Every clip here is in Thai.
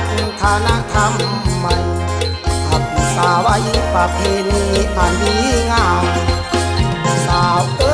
วัฒนธรรมใหม่ขับสาไว้ประเพณีอันดีงามสาวเอ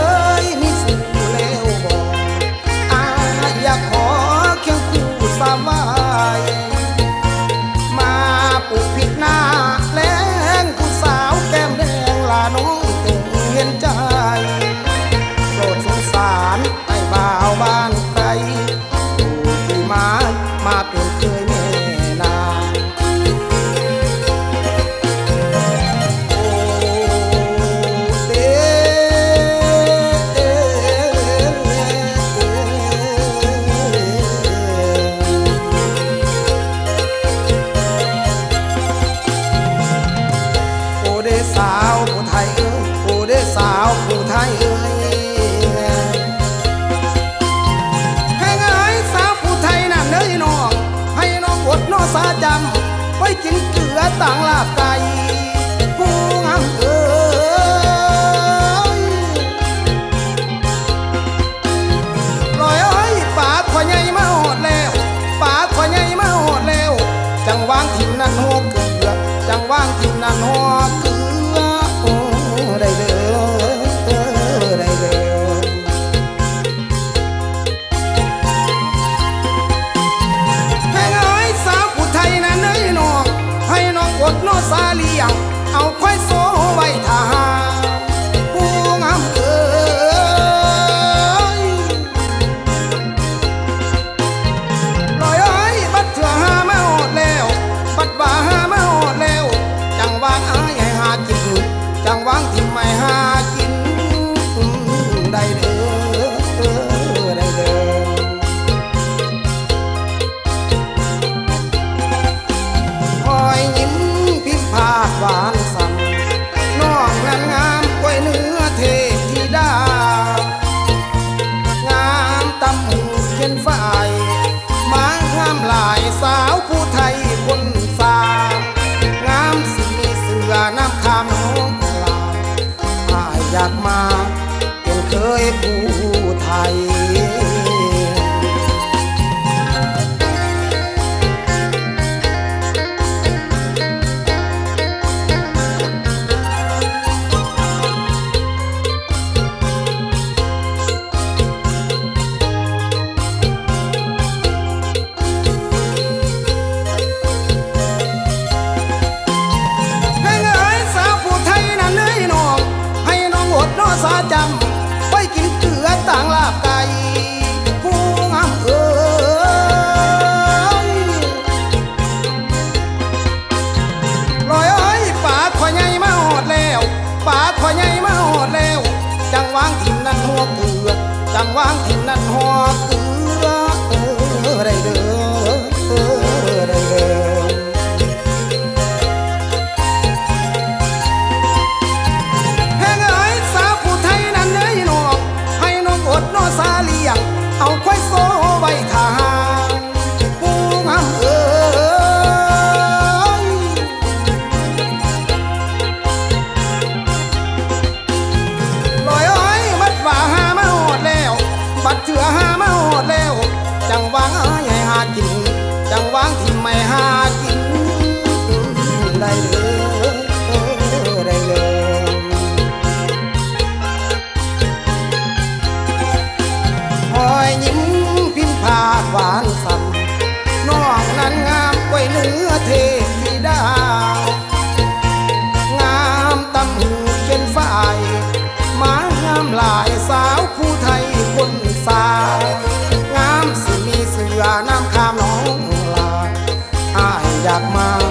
กินเกลือต่างลาบกา จังวางที่ไม่หา อยากมา